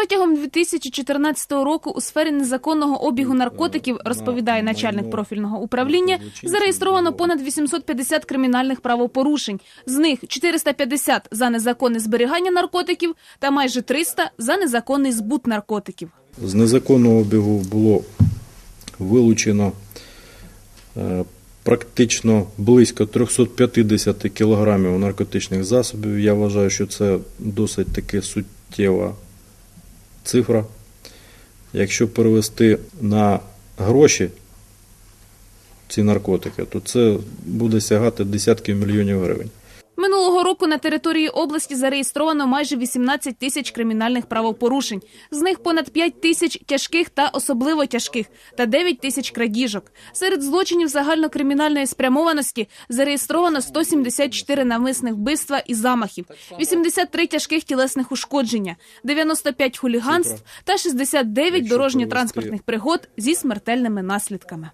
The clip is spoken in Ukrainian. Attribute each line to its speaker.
Speaker 1: Протягом 2014 року у сфері незаконного обігу наркотиків, розповідає начальник профільного управління, зареєстровано понад 850 кримінальних правопорушень. З них 450 за незаконне зберігання наркотиків та майже 300 за незаконний збут наркотиків.
Speaker 2: З незаконного обігу було вилучено е, практично близько 350 кілограмів наркотичних засобів. Я вважаю, що це досить таки суттєва цифра. Якщо перевести на гроші ці наркотики, то це буде сягати десятків мільйонів гривень.
Speaker 1: Минулого року на території області зареєстровано майже 18 тисяч кримінальних правопорушень. З них понад 5 тисяч тяжких та особливо тяжких та 9 тисяч крадіжок. Серед злочинів загальнокримінальної спрямованості зареєстровано 174 навмисних вбивства і замахів, 83 тяжких тілесних ушкодження, 95 хуліганств та 69 дорожньо-транспортних пригод зі смертельними наслідками.